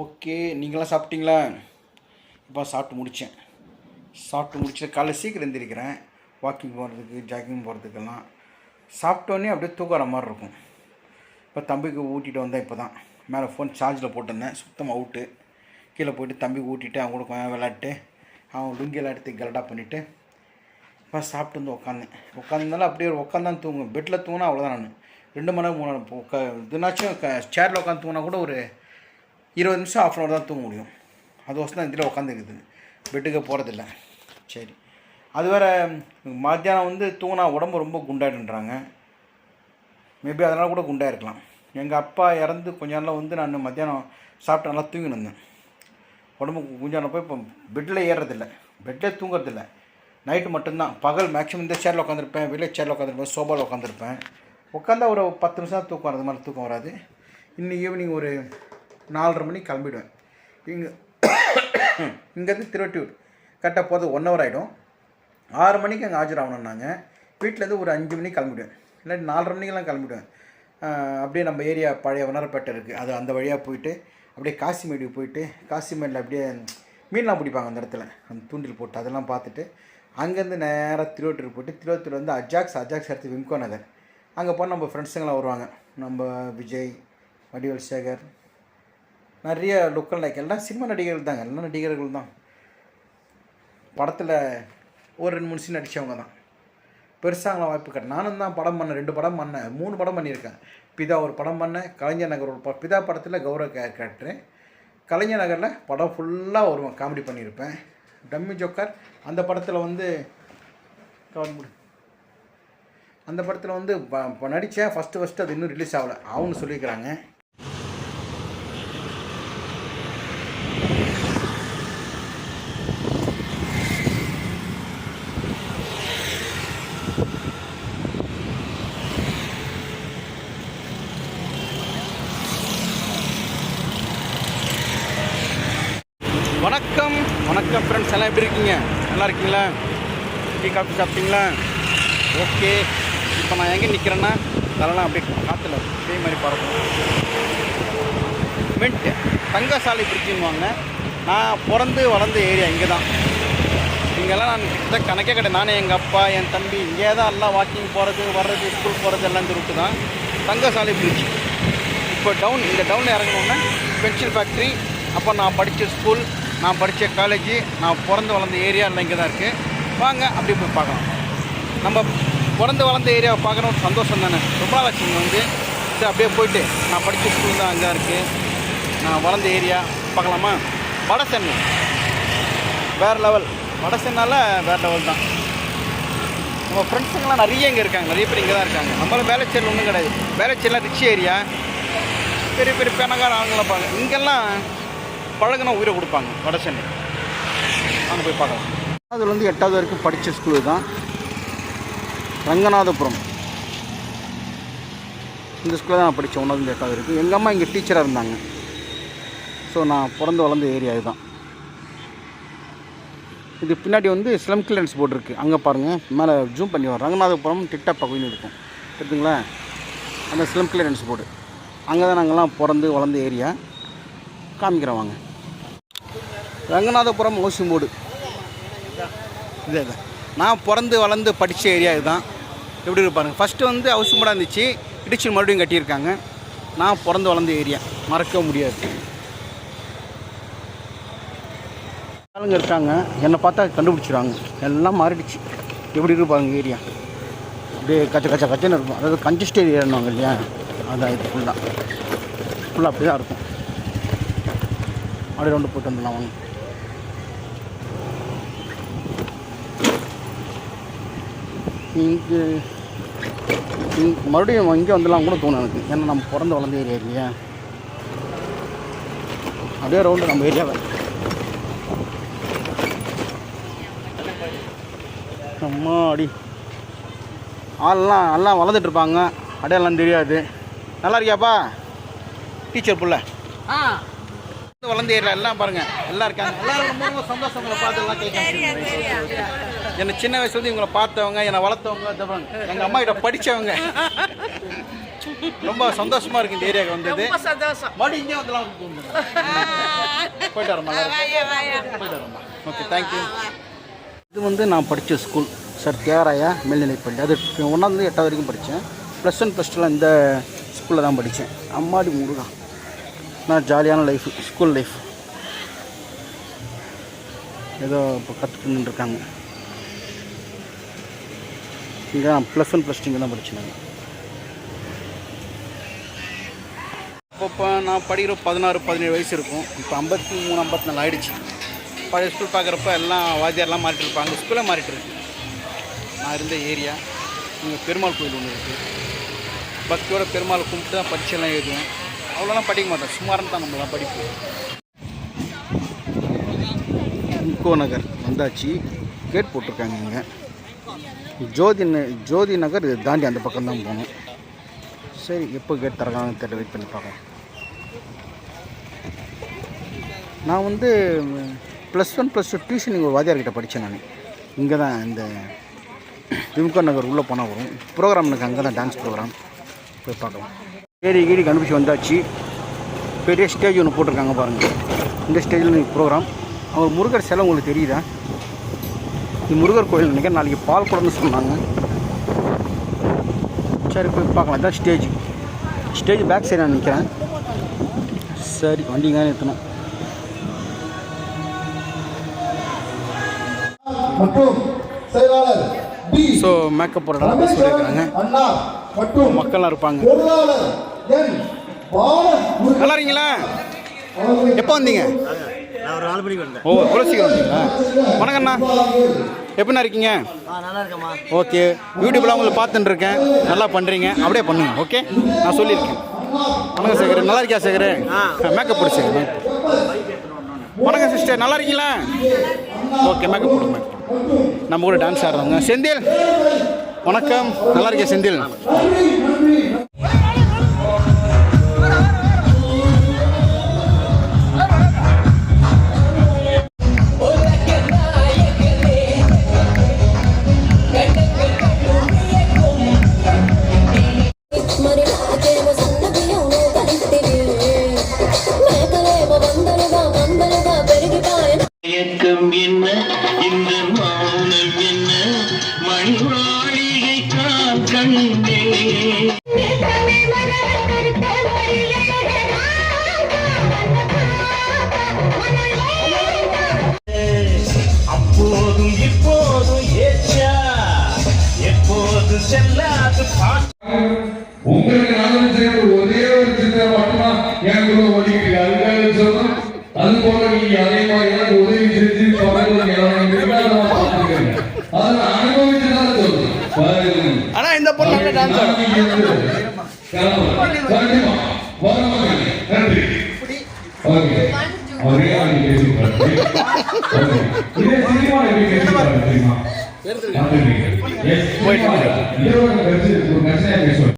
Okay நீங்களாம் சாப்பிட்டீங்களா? இப்போ சாப்பிட்டு முடித்தேன் சாப்பிட்டு முடிச்சு காலைல சீக்கிரம் எழுந்திரிக்கிறேன் வாக்கிங் போகிறதுக்கு ஜாக்கிங் போகிறதுக்கெல்லாம் சாப்பிட்டோன்னே அப்படியே தூக்குற மாதிரி இருக்கும். இப்போ தம்பிக்கு ஊட்டிகிட்டு வந்தேன் இப்போ தான் மேலே ஃபோன் சார்ஜில் போட்டிருந்தேன். சுத்தமாக அவுட்டு கீழே போயிட்டு தம்பிக்கு ஊட்டிட்டு அவங்க கூட கொஞ்சம் விளாட்டு அவன் லுங்கி எடுத்து கலடா பண்ணிவிட்டு இப்போ சாப்பிட்டு வந்து உட்காந்தேன் உட்காந்துருந்தாலும் அப்படியே உட்காந்தான் தூங்கும் பெட்டில் தூங்கினா அவ்வளோதான் நான். ரெண்டு மணி நேரம் மூணு நேரம். உட்கா இதுனாச்சும் சேரில் உட்காந்து தூங்கினா கூட ஒரு இருபது நிமிஷம் ஆஃப் அன் ஹவர் தான் தூங்க முடியும். அது வசம் தான் இதில் உட்காந்துருக்குது பெட்டுக்கு போகிறதில்ல சரி. அது வேறு மத்தியானம் வந்து தூங்கினா உடம்பு ரொம்ப குண்டாயிடுன்றாங்க மேபி அதனால் கூட குண்டாக இருக்கலாம் எங்கள் அப்பா இறந்து கொஞ்ச நாளில் வந்து நான் மத்தியானம் சாப்பிட்டு நல்லா தூங்கின்னு இருந்தேன். உடம்பு குஞ்சான போய் இப்போ பெட்டில் ஏறுறதில்ல. பெட்டில் தூங்குறதில்ல. நைட்டு மட்டும்தான். பகல் மேக்ஸிமம் இந்த சேரில் உட்காந்துருப்பேன் வெளியே சேரில் உட்காந்துருப்பேன் சோபாவில் உட்காந்துருப்பேன் உட்காந்தா ஒரு பத்து நிமிஷம் தான் தூக்கம் வராது. மாதிரி தூக்கம் வராது. இன்னும் ஈவினிங் ஒரு நாலரை மணிக்கு கிளம்பிடுவேன். இங்கே இங்கேருந்து திருவட்டியூர் கரெக்டாக போது ஒன் ஹவர் ஆகிடும். ஆறு மணிக்கு அங்கே ஆஜராகணும் நாங்கள் வீட்டிலேருந்து ஒரு அஞ்சு மணிக்கு கிளம்பிடுவேன். இல்லாட்டி நாலரை மணிக்கெல்லாம் கிளம்பிடுவேன். அப்படியே நம்ம ஏரியா பழைய வண்ணாரப்பேட்டை இருக்குது. அது அந்த வழியாக போயிட்டு அப்படியே காசிமேடுக்கு போயிட்டு காசிமேடில் அப்படியே மீன்லாம் பிடிப்பாங்க அந்த இடத்துல. அந்த தூண்டில் போட்டு அதெல்லாம் பார்த்துட்டு அங்கேருந்து நேராக திருவட்டூர் போயிட்டு திருவத்தூர் வந்து அஜாக்ஸ் அஜாக்ஸ் அடுத்து விம்கோ நகர். அங்கே போனால் நம்ம ஃப்ரெண்ட்ஸுங்களாம் வருவாங்க. நம்ம விஜய் வடிவேல் சேகர் நிறைய லுக்கல் லைக் எல்லாம் சினிமா நடிகர்கள் தாங்க எல்லாம் நடிகர்கள் தான். படத்தில் ஒரு ரெண்டு மூணு சீன் நடித்தவங்க தான். பெருசாங்களாம் வாய்ப்பு கிடையாது. நானும் தான் படம் பண்ணேன் ரெண்டு படம் பண்ணேன் மூணு படம் பண்ணியிருக்கேன். பிதா ஒரு படம் பண்ணேன் கலைஞர் நகர் ஒரு ப பிதா படத்தில் கௌரவ கே கேரக்டரு. கலைஞர் நகரில் படம் ஃபுல்லாக வருவேன் காமெடி பண்ணியிருப்பேன். டம்மி ஜோக்கர் அந்த படத்தில் வந்து அந்த படத்தில் வந்து நடித்தேன் ஃபஸ்ட்டு ஃபஸ்ட்டு அது இன்னும் ரிலீஸ் ஆகலை. அவனு சொல்லியிருக்கிறாங்க வணக்கம் வணக்கம் ஃப்ரெண்ட்ஸ் எல்லாம் எப்படி இருக்கீங்க? நல்லா இருக்கீங்களா? டீ காஃபி சாப்பிட்டீங்களா? ஓகே. இப்போ நான் எங்கே நிற்கிறேன்னா அதெல்லாம் அப்படியே காற்றுல இதே மாதிரி பறக்கும். மின்ட் தங்கசாலை பிரிட்ஜுன்னுவாங்க. நான் பிறந்து வளர்ந்த ஏரியா இங்கே தான் இங்கெல்லாம் நான் கிட்ட கணக்கே கிடையாது. நானே எங்கள் அப்பா என் தம்பி இங்கே தான் எல்லாம் வாக்கிங் போகிறது வர்றது ஸ்கூல் போகிறது எல்லாம் இந்த ரூட்டு தான். தங்கசாலை பிரிட்ஜ் இப்போ டவுன் இந்த டவுனில் இறங்கணுன்னா பென்சில் ஃபேக்ட்ரி அப்போ நான் படித்த ஸ்கூல் நான் படித்த காலேஜ் நான் பிறந்து வளர்ந்த ஏரியா எல்லாம் இங்கே தான் இருக்குது வாங்க அப்படி போய் பார்க்கலாம். நம்ம பிறந்து வளர்ந்த ஏரியாவை பார்க்கணும் சந்தோஷம் தானே. ரொம்ப வந்து. சரி அப்படியே போயிட்டு நான் படித்த ஸ்கூல் தான் அங்கே இருக்குது நான் வளர்ந்த ஏரியா பார்க்கலாமா? வட சென்னை. வேறு லெவல் வட சென்னையில் வேறு லெவல் தான். நம்ம ஃப்ரெண்ட்ஸுங்கெல்லாம் நிறைய இங்கே இருக்காங்க. நிறைய பேர் இங்கே தான் இருக்காங்க நம்மளும் வேலைச்சேரியில் ஒன்றும் கிடையாது. வேலைச்சேரிலாம் ரிச் ஏரியா பெரிய பெரிய பெணக்கார ஆளுங்களை பாருங்க இங்கெல்லாம் பழகினா உயிரை கொடுப்பாங்க வட சென்னை. அங்கே போய் பார்க்கலாம். அதில் எட்டாவது வரைக்கும் படித்த ஸ்கூலு தான் ரங்கநாதபுரம். இந்த ஸ்கூலில் தான் நான் படித்தேன் ஒன்றாவது எட்டாவது வரைக்கும். எங்கள் அம்மா இங்கே டீச்சராக இருந்தாங்க. ஸோ நான் பிறந்து வளர்ந்த ஏரியா இதுதான். இது பின்னாடி வந்து ஸ்லம் கிளியரன்ஸ் போர்டு இருக்குது அங்கே பாருங்கள் மேலே ஜூம் பண்ணி வரும். ரங்கநாதபுரம் டிக்டாக் பகுதின்னு இருக்கும். தெரியுதுங்களா? அந்த ஸ்லம் கிளியரன்ஸ் போர்டு அங்கே தான் நாங்கள்லாம் பிறந்து வளர்ந்த ஏரியா. காமிக்கிறேன் வாங்க. Ranganathapuram housing board. இதே தான் நான் பிறந்து வளர்ந்து படித்த ஏரியா இதுதான். எப்படி இருப்பாருங்க ஃபஸ்ட்டு வந்து ஹவுசிங் போர்டாக இருந்துச்சு. இடிச்சு மறுபடியும் கட்டியிருக்காங்க. நான் பிறந்து வளர்ந்த ஏரியா. மறக்க முடியாது. ஆளுங்க இருக்காங்க. என்னை பார்த்தா கண்டுபிடிச்சிடுவாங்க எல்லாம் மாறிடுச்சு. எப்படி இருப்பாங்க ஏரியா. அப்படியே கச்ச கச்ச கச்சன்னு இருக்கும். அதாவது கஞ்சஸ்ட் ஏரியான்னுவாங்க இல்லையா? அதான் இது ஃபுல்லாக ஃபுல்லாக அப்படி தான் இருக்கும். அப்படியே ரவுண்டு போட்டு வந்துடலாம் வாங்க. இங்கே மறுபடியும் இங்கே வந்துடலாம் கூட தோணும் எனக்கு. ஏன்னா நம்ம பிறந்து வளர்ந்த ஏரியா இல்லையா? அப்படியே ரவுண்டு நம்ம ஏரியாவை அம்மாடி ஆள்லாம் எல்லாம் வளர்ந்துட்டுருப்பாங்க இருப்பாங்க. தெரியாது. நல்லா இருக்கியாப்பா? டீச்சர் பிள்ளை. ஆ. வளர்ந்த ஏரியா எல்லாம் பாருங்க. எல்லாம் இருக்காங்க. எல்லாரும் ரொம்ப உங்களை பார்த்து எல்லாம் கேட்க என்னை சின்ன வயசுல இவங்களை பார்த்தவங்க என்னை வளர்த்தவங்க இந்த பாருங்க. எங்க அம்மா கிட்ட படிச்சவங்க. ரொம்ப சந்தோஷமா இருக்கு இந்த ஏரியாவுக்கு வந்தது. மறுபடியும் இங்கே வந்துலாம் போயிட்டு வரமா போயிட்டு ஓகே தேங்க்யூ இது வந்து நான் படித்த ஸ்கூல் சார் தியாகராயா மேல்நிலைப்பள்ளி. அது ஒன்றாந்து எட்டாவது வரைக்கும் படித்தேன். ப்ளஸ் ஒன் ப்ளஸ் டூவில் இந்த ஸ்கூலில் தான் படித்தேன். அம்மாடி முருகா நான் ஜாலியான லைஃப் ஸ்கூல் லைஃப் ஏதோ இப்போ கற்றுக்கிட்டு இருக்காங்க. இங்கே ப்ளஸ் ஒன் ப்ளஸ் டூ தான் படிச்சுனாங்க நான். நான் படிக்கிற பதினாறு பதினேழு வயசு இருக்கும். இப்போ ஐம்பத்தி மூணு ஐம்பத்தி நாலு ஆகிடுச்சு பழைய ஸ்கூல் பார்க்குறப்ப எல்லாம் வாத்தியார்லாம் மாறிட்டு இருப்பாங்க. ஸ்கூலே மாறிட்டு இருக்கு. நான் இருந்த ஏரியா இங்கே பெருமாள் கோயில் ஒன்று இருக்குது பக்தியோட பெருமாள் கும்பிட்டு தான் பரீட்சைலாம் எழுதுவேன். அவ்வளோலாம் படிக்க மாட்டேன் சுமாரன் தான் நம்மளாம் படிப்போம். இன்கோ நகர் வந்தாச்சு. கேட் போட்டிருக்காங்க இங்கே. ஜோதி ந- ஜோதி நகர் இது தாண்டி அந்த பக்கம் தான் போகணும். சரி எப்போ கேட் திறக்காங்கன்னு தெரியல. வெயிட் பண்ணி பார்க்கலாம். நான் வந்து plus one plus two tuition இங்கே ஒரு வாத்தியார்கிட்ட படித்தேன் நான். இங்கே தான் இந்த விம்கோ நகர் உள்ளே போனால் வரும். ப்ரோக்ராம் எனக்கு அங்கே தான் டான்ஸ் ப்ரோக்ராம் போய் பார்க்கலாம். ஏரி கீடி கண்டுபிடிச்சி வந்தாச்சு. பெரிய ஸ்டேஜ் ஒன்று போட்டிருக்காங்க பாருங்கள் இந்த ஸ்டேஜில் ப்ரோக்ராம் அவர் முருகர் சிலை உங்களுக்கு தெரியுதா? இது முருகர் கோயில் நினைக்கிறேன். நாளைக்கு பால் குடம்னு சொன்னாங்க. சரி போய் பார்க்கலாம். இதான் ஸ்டேஜ் ஸ்டேஜ் பேக் சைடு நான் நிற்கிறேன் சரி வண்டிங்க நிறுத்தணும். ஸோ மேக்கப் போடுறதா சொல்லியிருக்காங்க. அண்ணா மற்றும் மக்கள்லாம் இருப்பாங்க. நல்லா இருக்கீங்களா? எப்போ வந்தீங்க? நான் ஒரு நாலு மணிக்கு வந்தேன். ஓ வந்தீங்களா? வணக்கண்ணா எப்படிண்ணா இருக்கீங்க? ஆ நல்லா இருக்கேம்மா. ஓகே. யூடியூப்பில் உங்களை பார்த்துட்டு இருக்கேன் நல்லா பண்ணுறீங்க அப்படியே பண்ணுங்க ஓகே? நான் சொல்லியிருக்கேன். வணக்கம் சேகர். நல்லா இருக்கியா சேகர்? மேக்கப் போடு சேகர். வணக்கம் சிஸ்டர் நல்லா இருக்கீங்களா? ஓகே மேக்கப் போடுங்க. நம்ம கூட டான்ஸ் ஆடுறவங்க. செந்தில் வணக்கம். நல்லா இருக்கியா செந்தில்? கண்டே அப்போதும் இப்போதும் ஏச்சா. எப்போது செல்லாது பாட்டு உங்களுக்கு நல்லது செய்யறது ஒரே ஒரு சிந்தனை மட்டும்தான் எனக்கு ஒதுக்கீடு அதுக்காக சொல்றேன் அது போல நீங்க அதே மாதிரி எனக்கு உதவி செஞ்சு பக்கத்துல எனக்கு இருக்காத பார்த்துக்கங்க அதை நான் அனுபவிச்சு தான் சொல்றேன் பாருங்க ஆனால் இந்த பொண்ணு நல்லா டான்ஸ் ஆடும் நான் இங்க இருந்து. வரமாட்டேன். நன்றி ஓகே ஒரே ஆள் பேசி. இதே சினிமா எப்படி பேசி தெரியுமா இதோட கட்சி ஒரு பிரச்சனையா பேசுவாங்க